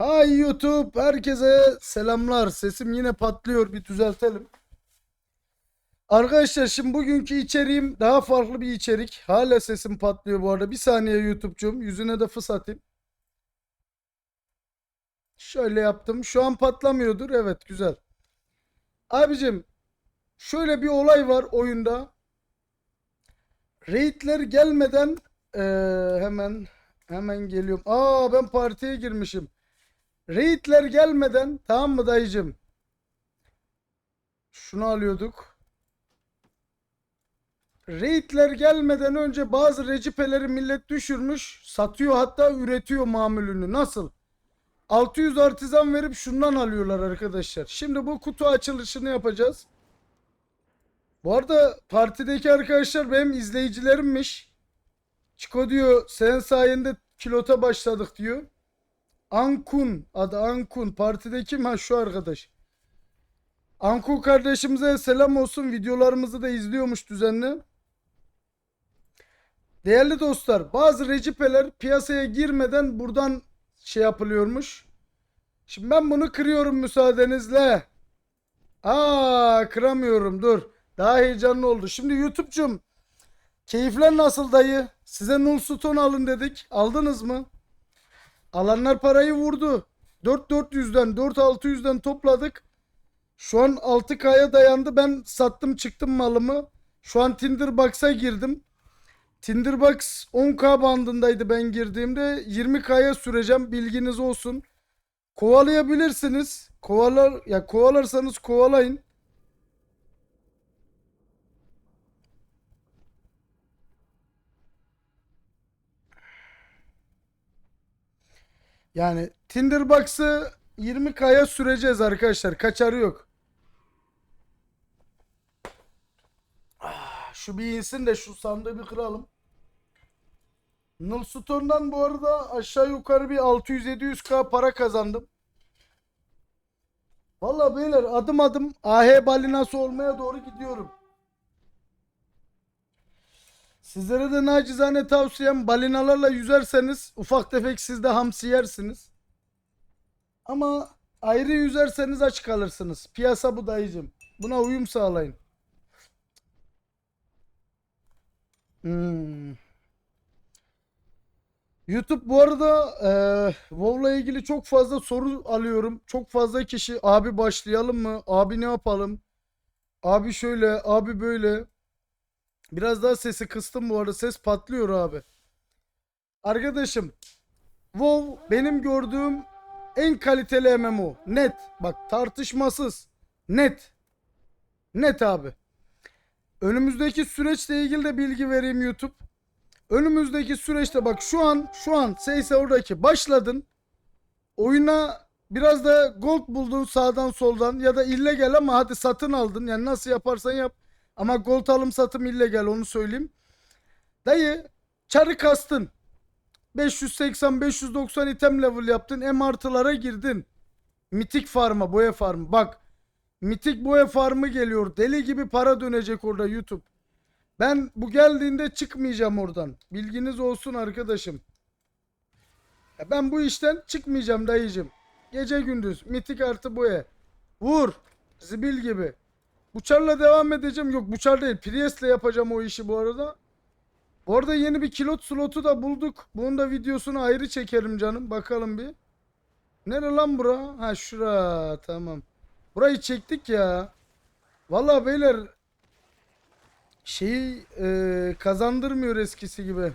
Hay YouTube herkese selamlar. Sesim yine patlıyor bir düzeltelim. Arkadaşlar şimdi bugünkü içeriğim daha farklı bir içerik. Hala sesim patlıyor bu arada. Bir saniye YouTube'cum yüzüne de fıs atayım. Şöyle yaptım. Şu an patlamıyordur. Evet güzel. Abicim şöyle bir olay var oyunda. Raid'ler gelmeden eee, hemen hemen geliyorum. Aa ben partiye girmişim. Raid'ler gelmeden tamam mı dayıcım? Şunu alıyorduk. Raid'ler gelmeden önce bazı recipeleri millet düşürmüş. Satıyor hatta üretiyor mamulünü. Nasıl? 600 artizan verip şundan alıyorlar arkadaşlar. Şimdi bu kutu açılışını yapacağız. Bu arada partideki arkadaşlar benim izleyicilerimmiş. Çiko diyor sen sayende kilota başladık diyor. Ankun adı Ankun. Partideki mi? Ha şu arkadaş. Ankun kardeşimize selam olsun. Videolarımızı da izliyormuş düzenli. Değerli dostlar, bazı recipeler piyasaya girmeden buradan şey yapılıyormuş. Şimdi ben bunu kırıyorum müsaadenizle. Aa, kıramıyorum. Dur. Daha heyecanlı oldu. Şimdi YouTube'cum, keyifler nasıl dayı? Size null alın dedik. Aldınız mı? Alanlar parayı vurdu. 4400'den 4600'den topladık. Şu an 6K'ya dayandı. Ben sattım çıktım malımı. Şu an Tinderbox'a girdim. Tinderbox 10K bandındaydı ben girdiğimde. 20K'ya süreceğim. Bilginiz olsun. Kovalayabilirsiniz. Kovalar ya kovalarsanız kovalayın. Yani Tinderbox'ı 20K'ya süreceğiz arkadaşlar. Kaçarı yok. Ah, Şu bir insin de şu sandığı bir kıralım. Nullstone'dan bu arada aşağı yukarı bir 600-700k para kazandım. Valla beyler adım adım AH balinası olmaya doğru gidiyorum. Sizlere de nacizane tavsiyem balinalarla yüzerseniz ufak tefek siz de hamsi yersiniz. Ama ayrı yüzerseniz aç kalırsınız. Piyasa bu dayıcım. Buna uyum sağlayın. Hmm. YouTube bu arada eee WoW'la ilgili çok fazla soru alıyorum. Çok fazla kişi abi başlayalım mı? Abi ne yapalım? Abi şöyle, abi böyle. Biraz daha sesi kıstım bu arada. Ses patlıyor abi. Arkadaşım WoW benim gördüğüm en kaliteli MMO. Net. Bak tartışmasız. Net. Net abi. Önümüzdeki süreçle ilgili de bilgi vereyim YouTube. Önümüzdeki süreçte bak şu an şu an Seyse oradaki başladın. Oyuna biraz da gold buldun sağdan soldan ya da illegal ama hadi satın aldın. Yani nasıl yaparsan yap. Ama gold alım satım illegal onu söyleyeyim. Dayı çarı kastın. 580-590 item level yaptın. M artılara girdin. Mitik farma, boya farmı. Bak. Mitik boya farmı geliyor. Deli gibi para dönecek orada YouTube. Ben bu geldiğinde çıkmayacağım oradan. Bilginiz olsun arkadaşım. Ya ben bu işten çıkmayacağım dayıcım. Gece gündüz mitik artı boya. Vur. Zibil gibi. Buçarla devam edeceğim. Yok buçar değil. Priest'le yapacağım o işi bu arada. Bu arada yeni bir kilot slotu da bulduk. Bunun da videosunu ayrı çekerim canım. Bakalım bir. Nere lan bura? Ha şura. Tamam. Burayı çektik ya. Vallahi beyler şeyi e, kazandırmıyor eskisi gibi.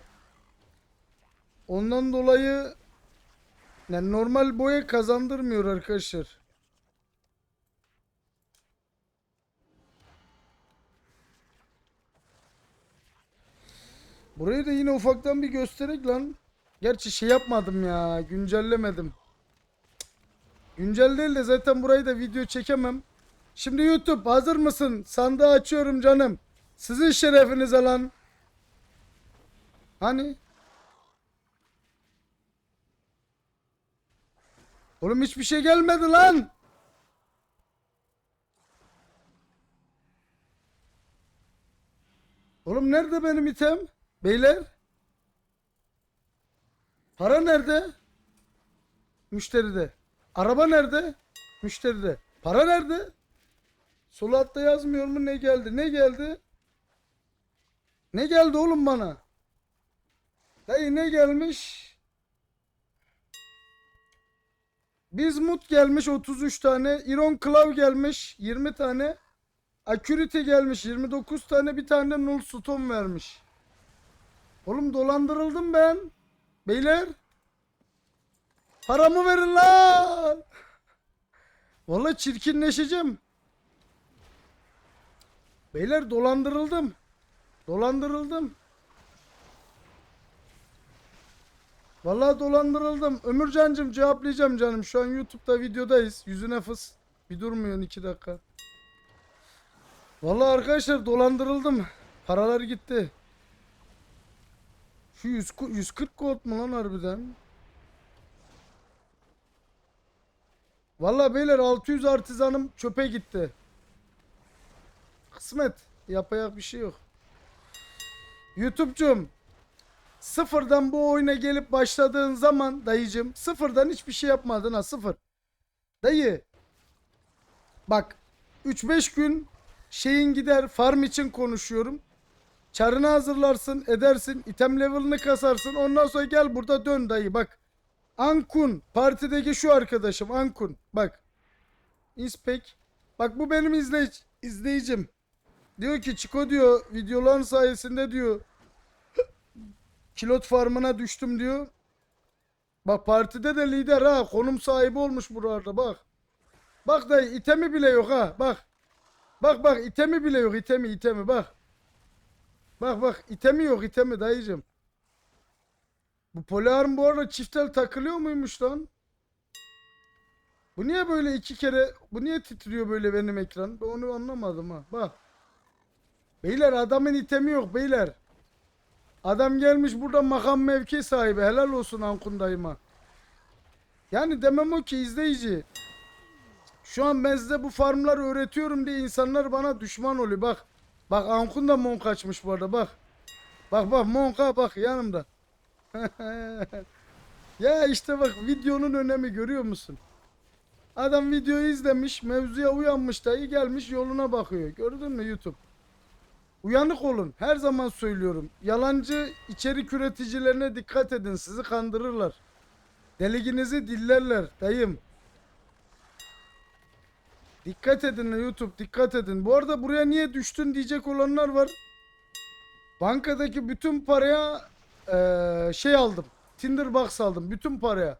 Ondan dolayı yani normal boya kazandırmıyor arkadaşlar. Burayı da yine ufaktan bir gösterek lan. Gerçi şey yapmadım ya. Güncellemedim. Güncel değil de zaten burayı da video çekemem. Şimdi YouTube hazır mısın? Sandığı açıyorum canım. Sizin şerefinize lan. Hani? Oğlum hiçbir şey gelmedi lan. Oğlum nerede benim item? Beyler? Para nerede? Müşteride. Araba nerede? Müşteride. Para nerede? Sol altta yazmıyor mu ne geldi? Ne geldi? Ne geldi oğlum bana? Dayı ne gelmiş? Bizmut gelmiş 33 tane. Iron Claw gelmiş 20 tane. Accuracy gelmiş 29 tane. Bir tane Null Stone vermiş. Oğlum dolandırıldım ben. Beyler. Paramı verin lan. Vallahi çirkinleşeceğim. Beyler dolandırıldım. Dolandırıldım. Vallahi dolandırıldım. Ömürcancım cevaplayacağım canım. Şu an YouTube'da videodayız. Yüzüne fıs. Bir durmuyorsun iki dakika. Vallahi arkadaşlar dolandırıldım. Paralar gitti. Şu 100, 140 gold mu lan harbiden? Vallahi beyler 600 artizanım çöpe gitti. Kısmet. Yapacak bir şey yok. YouTube'cum sıfırdan bu oyuna gelip başladığın zaman dayıcım sıfırdan hiçbir şey yapmadın ha sıfır. Dayı bak 3-5 gün şeyin gider farm için konuşuyorum. Çarını hazırlarsın edersin item level'ını kasarsın ondan sonra gel burada dön dayı bak. Ankun partideki şu arkadaşım Ankun bak. Inspek bak bu benim izleyic izleyicim. Diyor ki Çiko diyor videoların sayesinde diyor kilot farmına düştüm diyor. Bak partide de lider ha konum sahibi olmuş burada bak. Bak dayı itemi bile yok ha bak. Bak bak itemi bile yok itemi itemi bak. Bak bak itemi yok itemi dayıcım. Bu polarm bu arada çiftel takılıyor muymuş lan? Bu niye böyle iki kere bu niye titriyor böyle benim ekran? Ben onu anlamadım ha. Bak. Beyler adamın itemi yok beyler. Adam gelmiş burada makam mevki sahibi. Helal olsun Ankun dayıma. Yani demem o ki izleyici. Şu an ben size bu farmları öğretiyorum diye insanlar bana düşman oluyor. Bak. Bak Ankun da monk açmış bu arada bak. Bak bak monka bak yanımda. ya işte bak videonun önemi görüyor musun? Adam videoyu izlemiş, mevzuya uyanmış dayı gelmiş yoluna bakıyor. Gördün mü YouTube? Uyanık olun. Her zaman söylüyorum. Yalancı içerik üreticilerine dikkat edin. Sizi kandırırlar. Deliginizi dillerler dayım. Dikkat edin YouTube dikkat edin. Bu arada buraya niye düştün diyecek olanlar var. Bankadaki bütün paraya eee, şey aldım. Tinderbox aldım bütün paraya.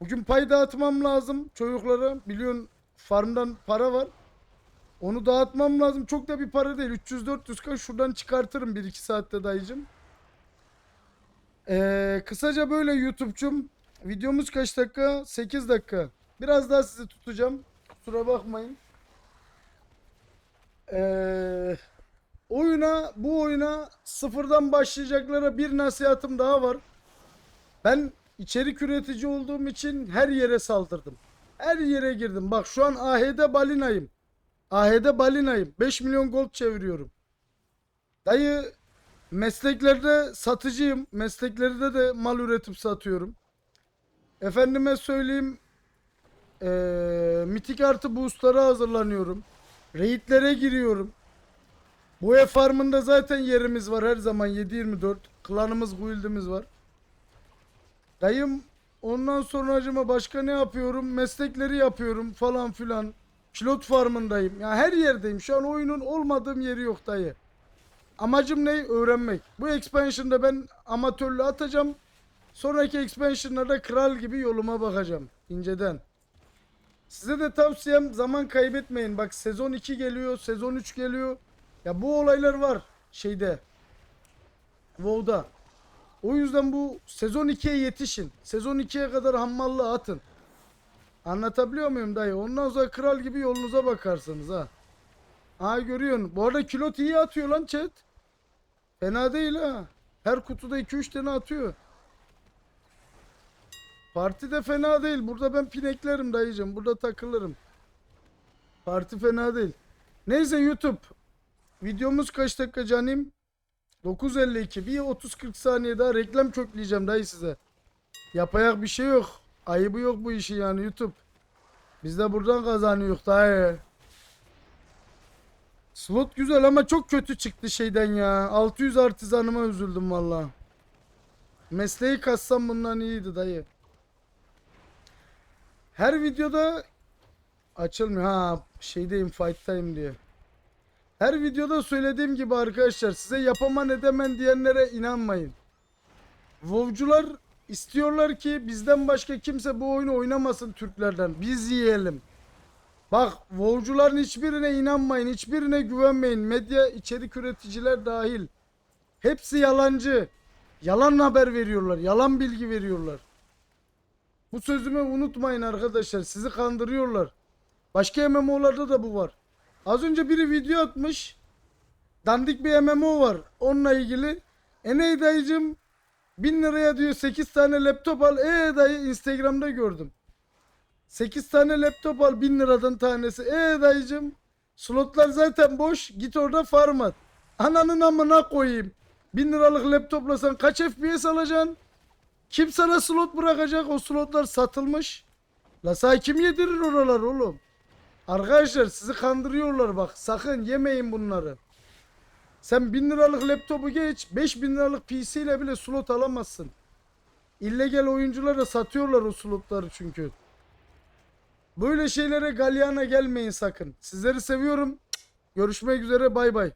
Bugün pay dağıtmam lazım çocuklara. Biliyorsun farmdan para var. Onu dağıtmam lazım. Çok da bir para değil. 300-400 k şuradan çıkartırım 1-2 saatte dayıcım. Ee, kısaca böyle YouTube'cum. Videomuz kaç dakika? 8 dakika. Biraz daha sizi tutacağım. Kusura bakmayın. Ee, oyuna bu oyuna sıfırdan başlayacaklara bir nasihatım daha var. Ben içerik üretici olduğum için her yere saldırdım. Her yere girdim. Bak şu an AH'de balinayım. AH'de balinayım. 5 milyon gold çeviriyorum. Dayı mesleklerde satıcıyım. Mesleklerde de mal üretip satıyorum. Efendime söyleyeyim eee mitik artı boostlara hazırlanıyorum. Raidlere giriyorum. Bu ev farmında zaten yerimiz var her zaman 7-24. Klanımız, guildimiz var. Dayım ondan sonra acıma başka ne yapıyorum? Meslekleri yapıyorum falan filan. Pilot farmındayım. Ya her yerdeyim. Şu an oyunun olmadığım yeri yok dayı. Amacım ne? Öğrenmek. Bu expansion'da ben amatörlüğü atacağım. Sonraki expansion'larda kral gibi yoluma bakacağım. İnceden. Size de tavsiyem zaman kaybetmeyin. Bak sezon 2 geliyor, sezon 3 geliyor. Ya bu olaylar var şeyde. WoW'da. O yüzden bu sezon 2'ye yetişin. Sezon 2'ye kadar hammallığa atın. Anlatabiliyor muyum dayı? Ondan sonra kral gibi yolunuza bakarsınız ha. Ha görüyorsun. Bu arada kilot iyi atıyor lan chat. Fena değil ha. Her kutuda 2-3 tane atıyor. Parti de fena değil. Burada ben pineklerim dayıcım. Burada takılırım. Parti fena değil. Neyse YouTube. Videomuz kaç dakika canim? 9.52. Bir 30-40 saniye daha reklam kökleyeceğim dayı size. Yapayak bir şey yok. Ayıbı yok bu işi yani YouTube. Biz de buradan kazanıyoruz dayı. Slot güzel ama çok kötü çıktı şeyden ya. 600 artizanıma üzüldüm valla. Mesleği kassam bundan iyiydi dayı. Her videoda açılmıyor. Ha şeydeyim fight'tayım diye. Her videoda söylediğim gibi arkadaşlar size yapamam edemem diyenlere inanmayın. WoW'cular istiyorlar ki bizden başka kimse bu oyunu oynamasın Türklerden. Biz yiyelim. Bak WoW'cuların hiçbirine inanmayın. Hiçbirine güvenmeyin. Medya içerik üreticiler dahil. Hepsi yalancı. Yalan haber veriyorlar. Yalan bilgi veriyorlar. Bu sözümü unutmayın arkadaşlar. Sizi kandırıyorlar. Başka MMO'larda da bu var. Az önce biri video atmış. Dandik bir MMO var. Onunla ilgili. E ne dayıcım? 1000 liraya diyor 8 tane laptop al. E dayı Instagram'da gördüm. 8 tane laptop al 1000 liradan tanesi. E dayıcım slotlar zaten boş. Git orada farm at. Ananın amına koyayım. 1000 liralık laptopla sen kaç FPS alacaksın? Kim sana slot bırakacak? O slotlar satılmış. La sana kim yedirir oralar oğlum? Arkadaşlar sizi kandırıyorlar bak. Sakın yemeyin bunları. Sen 1000 liralık laptopu geç. 5000 liralık PC ile bile slot alamazsın. İllegal oyunculara satıyorlar o slotları çünkü. Böyle şeylere galyana gelmeyin sakın. Sizleri seviyorum. Görüşmek üzere bay bay.